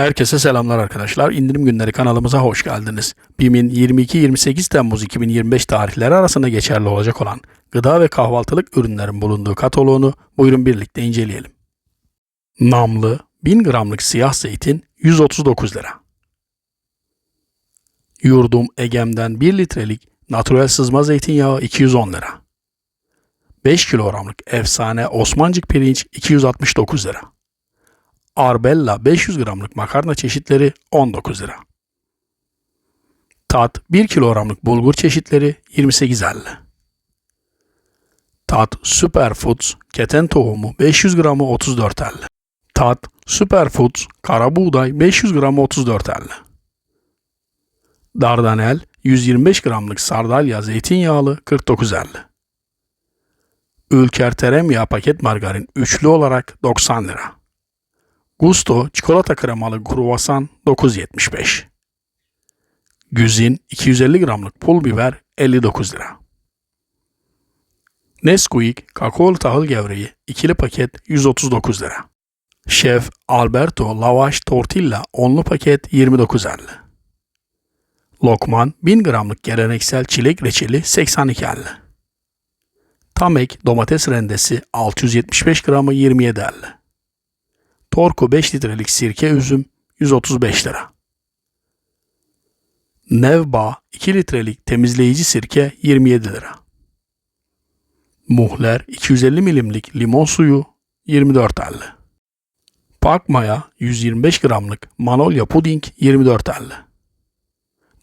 Herkese selamlar arkadaşlar. İndirim günleri kanalımıza hoş geldiniz. BİM'in 22-28 Temmuz 2025 tarihleri arasında geçerli olacak olan gıda ve kahvaltılık ürünlerin bulunduğu kataloğunu buyurun birlikte inceleyelim. Namlı 1000 gramlık siyah zeytin 139 lira. Yurdum Egem'den 1 litrelik natürel sızma zeytinyağı 210 lira. 5 kilogramlık efsane Osmancık pirinç 269 lira. Arbella 500 gramlık makarna çeşitleri 19 lira. Tat 1 kilogramlık bulgur çeşitleri 28.50. Tat Superfoods keten tohumu 500 gramı 34.50. Tat Superfoods kara buğday 500 gramı 34.50. Dardanel 125 gramlık sardalya zeytinyağlı 49.50. Ülker tereyağı paket margarin üçlü olarak 90 lira. Gusto çikolata kremalı kruvasan 9.75. Güzin 250 gramlık pul biber 59 lira. Nesquik kakaolu tahıl gevreği ikili paket 139 lira. Şef Alberto lavaş tortilla onlu paket 29.50. Lokman 1000 gramlık geleneksel çilek reçeli 82.50. Tamek domates rendesi 675 gramı 27.50. Torku 5 litrelik sirke üzüm 135 lira. Nevba 2 litrelik temizleyici sirke 27 lira. Muhler 250 milimlik limon suyu 24.50. Pakmaya 125 gramlık manolya puding 24.50.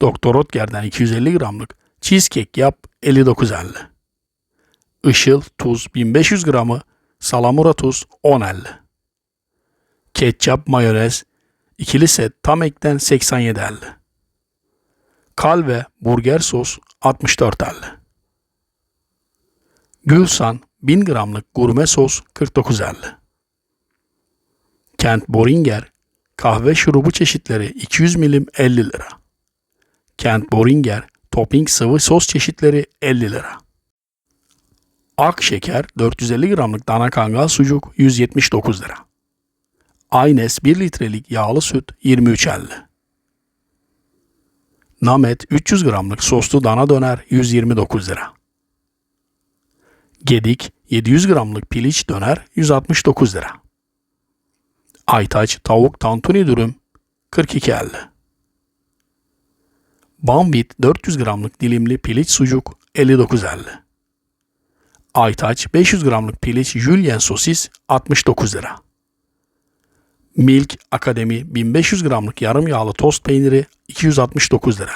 Doktor Otker'den 250 gramlık cheesecake yap 59.50. Işıl tuz 1500 gramı salamura tuz 10.50 ketçap, mayonez, ikili set tam ekten 87.50. Kalve, burger sos 64.50. Gülsan 1000 gramlık gurme sos 49.50. Kent Boringer kahve şurubu çeşitleri 200 milim 50 lira. Kent Boringer topping sıvı sos çeşitleri 50 lira. Ak şeker 450 gramlık dana kangal sucuk 179 lira. Aynes 1 litrelik yağlı süt 23.50. Namet 300 gramlık soslu dana döner 129 lira. Gedik 700 gramlık piliç döner 169 lira. Aytaç tavuk tantuni dürüm 42.50. Bambit 400 gramlık dilimli piliç sucuk 59.50. Aytaç 500 gramlık piliç jülyen sosis 69 lira. Milk Akademi 1500 gramlık yarım yağlı tost peyniri 269 lira.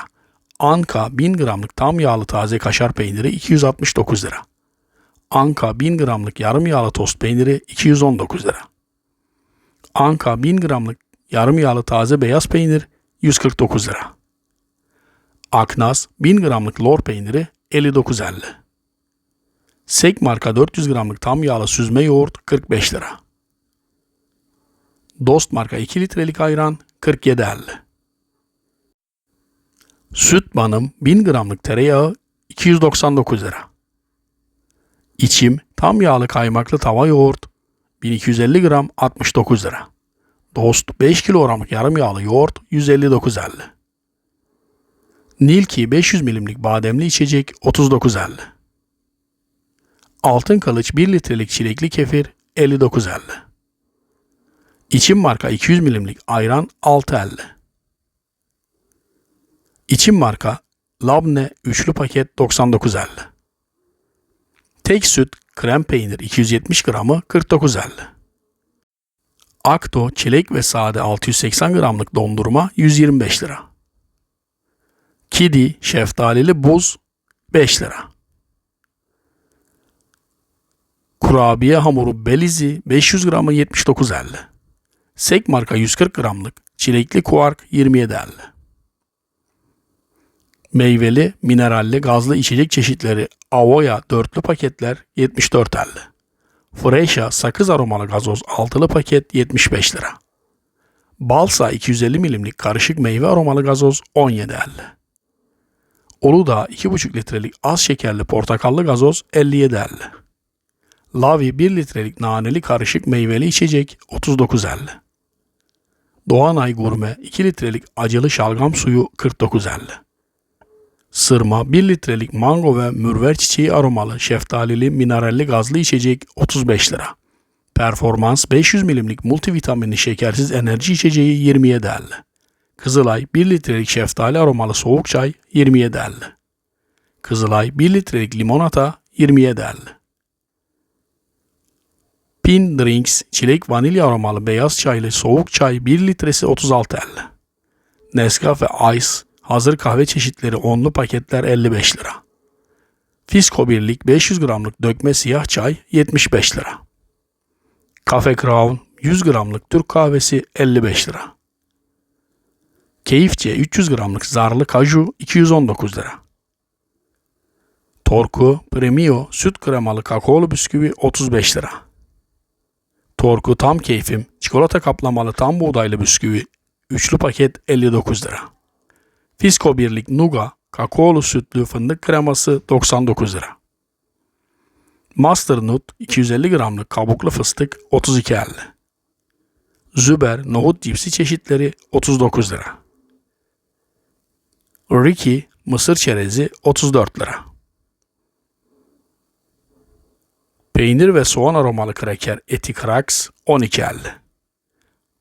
Anka 1000 gramlık tam yağlı taze kaşar peyniri 269 lira. Anka 1000 gramlık yarım yağlı tost peyniri 219 lira. Anka 1000 gramlık yarım yağlı taze beyaz peynir 149 lira. Aknas 1000 gramlık lor peyniri 59.50. Sek marka 400 gramlık tam yağlı süzme yoğurt 45 lira. Dost marka 2 litrelik ayran 47.50. Süt banım 1000 gramlık tereyağı 299 lira. İçim tam yağlı kaymaklı tava yoğurt 1250 gram 69 lira. Dost 5 kilogramlık yarım yağlı yoğurt 159.50. Nilki 500 milimlik bademli içecek 39.50. Altın kılıç 1 litrelik çilekli kefir 59.50. İçim marka 200 milimlik ayran 6.50. İçim marka Labne üçlü paket 99.50. Tek süt krem peynir 270 gramı 49.50. Akto çilek ve sade 680 gramlık dondurma 125 lira. Kidi şeftalili buz 5 lira. Kurabiye hamuru belizi 500 gramı 79.50. Sek marka 140 gramlık çilekli kuark 27.50. Meyveli, mineralli, gazlı içecek çeşitleri Avoya dörtlü paketler 74.50. Freşa sakız aromalı gazoz altılı paket 75 lira. Balsa 250 milimlik karışık meyve aromalı gazoz 17.50. Uludağ 2,5 litrelik az şekerli portakallı gazoz 57.50. Lavi 1 litrelik naneli karışık meyveli içecek 39.50. Doğanay Gurme 2 litrelik acılı şalgam suyu 49.50. Sırma 1 litrelik mango ve mürver çiçeği aromalı şeftalili mineralli gazlı içecek 35 lira. Performans 500 milimlik multivitaminli şekersiz enerji içeceği 27.50. Kızılay 1 litrelik şeftali aromalı soğuk çay 27.50. Kızılay 1 litrelik limonata 27.50. Pin Drinks çilek vanilya aromalı beyaz çaylı soğuk çay 1 litresi 36.50. Nescafe Ice hazır kahve çeşitleri onlu paketler 55 lira. Fisko birlik 500 gramlık dökme siyah çay 75 lira. Cafe Crown 100 gramlık Türk kahvesi 55 lira. Keyifçe 300 gramlık zarlı kaju 219 lira. Torku Premio süt kremalı kakaolu bisküvi 35 lira. Torku tam keyfim çikolata kaplamalı tam buğdaylı bisküvi üçlü paket 59 lira. Fisko birlik Nuga kakaolu sütlü fındık kreması 99 lira. Master Nut 250 gramlık kabuklu fıstık 32.50. Züber nohut cipsi çeşitleri 39 lira. Ricky mısır çerezi 34 lira. Peynir ve soğan aromalı kraker Eti Cracks 12.50.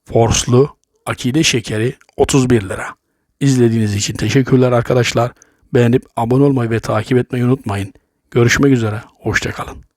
Forslu akide şekeri 31 lira. İzlediğiniz için teşekkürler arkadaşlar. Beğenip abone olmayı ve takip etmeyi unutmayın. Görüşmek üzere. Hoşçakalın.